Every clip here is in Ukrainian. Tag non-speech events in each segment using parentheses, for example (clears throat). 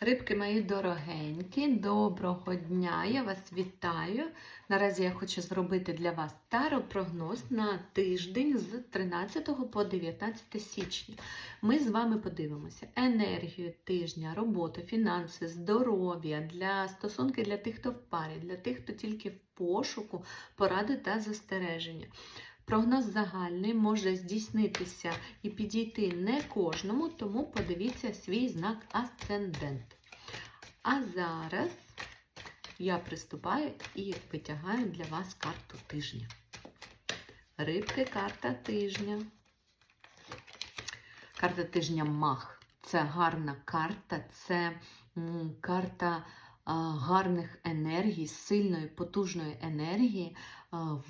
Рибки мої дорогенькі, доброго дня! Я вас вітаю. Наразі я хочу зробити для вас таропрогноз на тиждень з 13 по 19 січня. Ми з вами подивимося енергію тижня, роботу, фінанси, здоров'я для стосунки для тих, хто в парі, для тих, хто тільки в пошуку, поради та застереження. Прогноз загальний може здійснитися і підійти не кожному, тому подивіться свій знак асцендент. А зараз я приступаю і витягаю для вас карту тижня. Рибки, карта тижня. Карта тижня Мах. Це гарна карта, це карта гарних енергій, сильної, потужної енергії.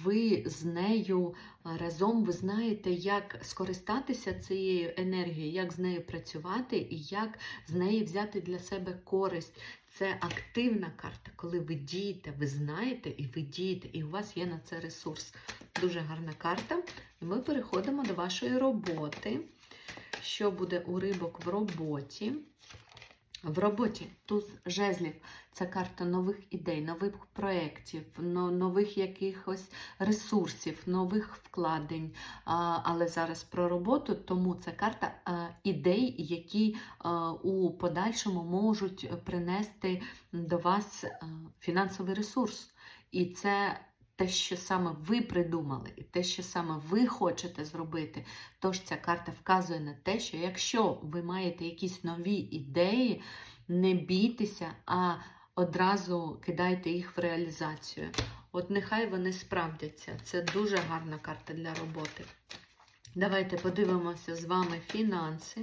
Ви з нею разом ви знаєте, як скористатися цією енергією, як з нею працювати і як з неї взяти для себе користь. Це активна карта, коли ви дієте, ви знаєте і ви дієте, і у вас є на це ресурс. Дуже гарна карта. І ми переходимо до вашої роботи. Що буде у рибок в роботі? В роботі туз жезлів це карта нових ідей, нових проєктів, нових якихось ресурсів, нових вкладень. Але зараз про роботу, тому це карта ідей, які у подальшому можуть принести до вас фінансовий ресурс. І це те, що саме ви придумали, і те, що саме ви хочете зробити. Тож ця карта вказує на те, що якщо ви маєте якісь нові ідеї, не бійтеся, а одразу кидайте їх в реалізацію. От нехай вони справдяться. Це дуже гарна карта для роботи. Давайте подивимося з вами фінанси.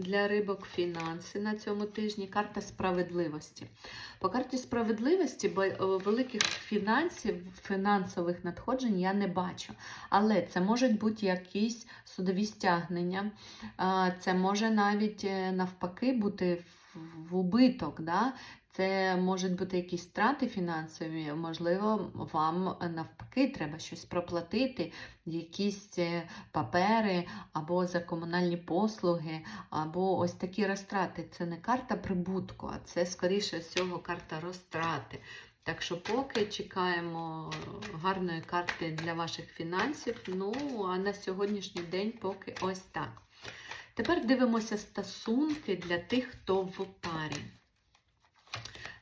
Для рибок фінанси на цьому тижні. Карта справедливості. По карті справедливості е, великих фінансів, фінансових надходжень я не бачу. Але це можуть бути якісь судові стягнення. Це може навіть е, навпаки бути в убиток. Да? Це можуть бути якісь страти фінансові, можливо, вам е, навпаки треба щось проплатити, якісь е, папери або за комунальні послуги, або ось такі розтрати. Це не карта прибутку, а це, скоріше всього, карта розтрати. Так що поки чекаємо гарної карти для ваших фінансів. Ну, а на сьогоднішній день поки ось так. Тепер дивимося стосунки для тих, хто в парі.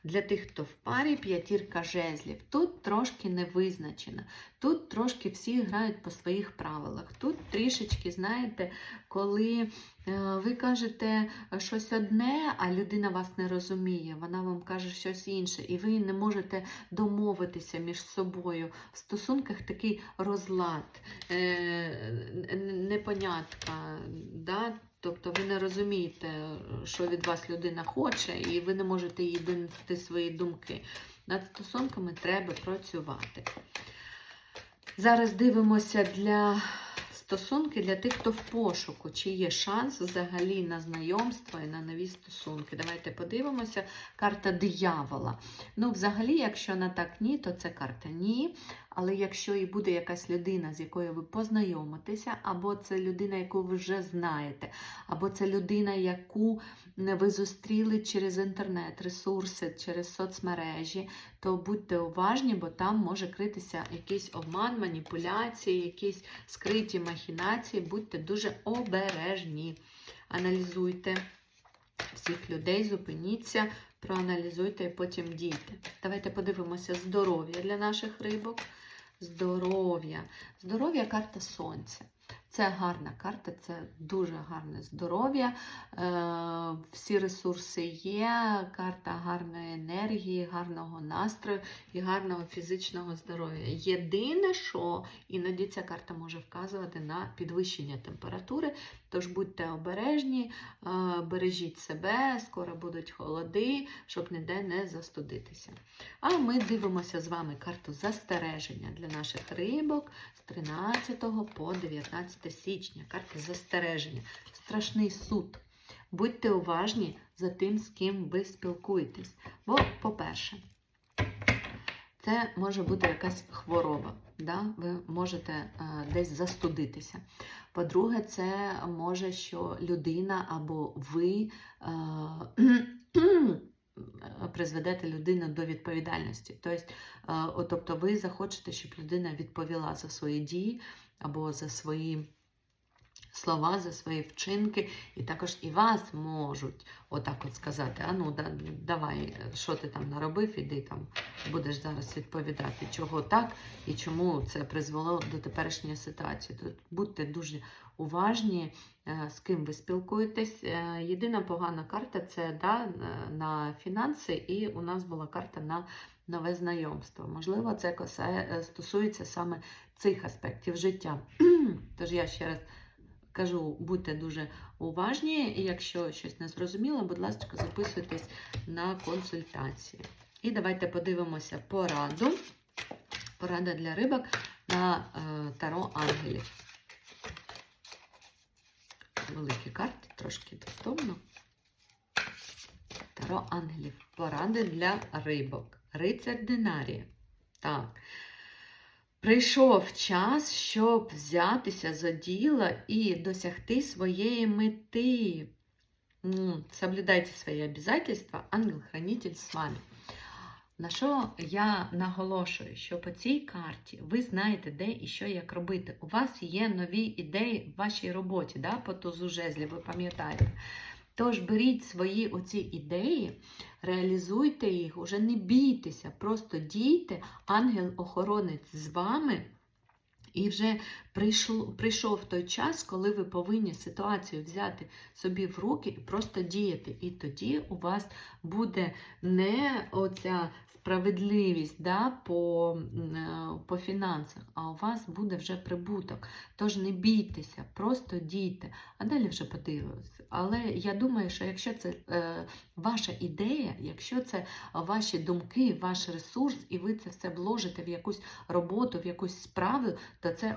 Для тих, хто в парі, п'ятірка жезлів. Тут трошки не визначена. Тут трошки всі грають по своїх правилах. Тут трішечки, знаєте, коли е, ви кажете щось одне, а людина вас не розуміє, вона вам каже щось інше, і ви не можете домовитися між собою. В стосунках такий розлад, е, непонятка. Да? Тобто ви не розумієте, що від вас людина хоче, і ви не можете їй донести свої думки. Над стосунками треба працювати. Зараз дивимося для стосунки для тих, хто в пошуку, чи є шанс взагалі на знайомство і на нові стосунки. Давайте подивимося. Карта диявола. Ну, взагалі, якщо на так ні, то це карта ні. Але якщо і буде якась людина, з якою ви познайомитеся, або це людина, яку ви вже знаєте, або це людина, яку ви зустріли через інтернет, ресурси, через соцмережі, то будьте уважні, бо там може критися якийсь обман, маніпуляції, якісь скриті махінації. Будьте дуже обережні. Аналізуйте всіх людей, зупиніться, проаналізуйте і потім дійте. Давайте подивимося здоров'я для наших рибок. Здоров'я. Здоров'я карта сонця. Це гарна карта, це дуже гарне здоров'я. Е, всі ресурси є, карта гарної енергії, гарного настрою і гарного фізичного здоров'я. Єдине, що іноді ця карта може вказувати на підвищення температури, тож будьте обережні, е, бережіть себе, скоро будуть холоди, щоб ніде не застудитися. А ми дивимося з вами карту застереження для наших рибок з 13 по 19 січня. Карта застереження. Страшний суд. Будьте уважні за тим, з ким ви спілкуєтесь. Бо, по-перше, це може бути якась хвороба. Да? Ви можете е, десь застудитися. По-друге, це може, що людина або ви е, призведете людину до відповідальності. Тобто, е, тобто ви захочете, щоб людина відповіла за свої дії або за свої слова, за свої вчинки, і також і вас можуть отак от сказати: а ну, да, давай, що ти там наробив, іди там, будеш зараз відповідати, чого так і чому це призвело до теперішньої ситуації. Тут будьте дуже уважні, е, з ким ви спілкуєтесь. Е, Єдина погана карта це да, на фінанси, і у нас була карта на нове знайомство. Можливо, це е, стосується саме цих аспектів життя. (clears throat) Тож я ще раз кажу, будьте дуже уважні, і якщо щось не зрозуміло, будь ласка, записуйтесь на консультації. І давайте подивимося пораду. Порада для рибок на е, Таро Ангелів. Великі карти, трошки доступно. Таро Ангелів. Поради для рибок. Рицар Динарія. Так. Прийшов час, щоб взятися за діло і досягти своєї мети. Соблюдайте свої обязательства, ангел-хранитель з вами. На що я наголошую, що по цій карті ви знаєте, де і що як робити. У вас є нові ідеї в вашій роботі, да, по тузу жезлі, ви пам'ятаєте. Тож беріть свої оці ідеї, реалізуйте їх, уже не бійтеся, просто дійте, ангел-охоронець з вами. І вже прийшов, той час, коли ви повинні ситуацію взяти собі в руки і просто діяти. І тоді у вас буде не оця справедливість да, по, е, по фінансах, а у вас буде вже прибуток. Тож не бійтеся, просто дійте, а далі вже подивимося. Але я думаю, що якщо це е, ваша ідея, якщо це ваші думки, ваш ресурс, і ви це все вложите в якусь роботу, в якусь справу, то це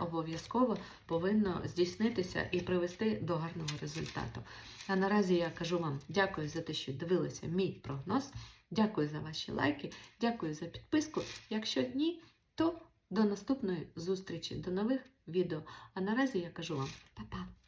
обов'язково повинно здійснитися і привести до гарного результату. А наразі я кажу вам дякую за те, що дивилися мій прогноз. Дякую за ваші лайки, дякую за підписку. Якщо ні, то до наступної зустрічі, до нових відео. А наразі я кажу вам па-па!